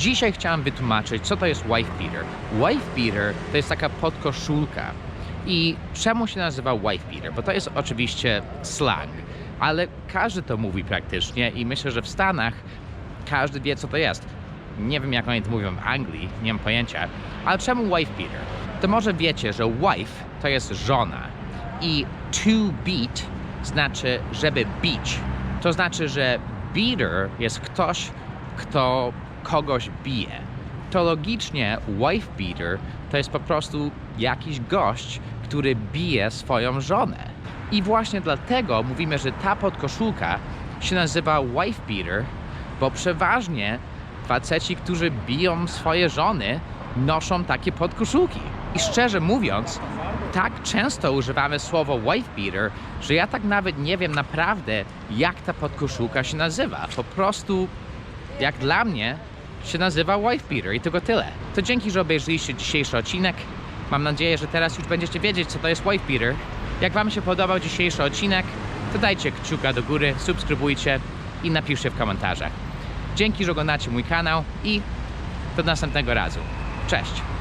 Dzisiaj chciałem wytłumaczyć, co to jest wife beater. Wife beater to jest taka podkoszulka. I czemu się nazywa wife beater? Bo to jest oczywiście slang, ale każdy to mówi praktycznie i myślę, że w Stanach każdy wie, co to jest. Nie wiem, jak oni to mówią w Anglii, nie mam pojęcia. Ale czemu wife beater? To może wiecie, że wife to jest żona i to beat znaczy, żeby bić. To znaczy, że beater jest ktoś, kto kogoś bije. To logicznie wife beater to jest po prostu jakiś gość, który bije swoją żonę. I właśnie dlatego mówimy, że ta podkoszulka się nazywa wife beater, bo przeważnie faceci, którzy biją swoje żony, noszą takie podkoszulki. I szczerze mówiąc, tak często używamy słowa wife beater, że ja tak nawet nie wiem naprawdę, jak ta podkoszulka się nazywa. Po prostu, jak dla mnie, się nazywa wife beater i tylko tyle. To dzięki, że obejrzeliście dzisiejszy odcinek. Mam nadzieję, że teraz już będziecie wiedzieć, co to jest wife beater. Jak Wam się podobał dzisiejszy odcinek, to dajcie kciuka do góry, subskrybujcie i napiszcie w komentarzach. Dzięki, że oglądacie mój kanał i do następnego razu. Cześć!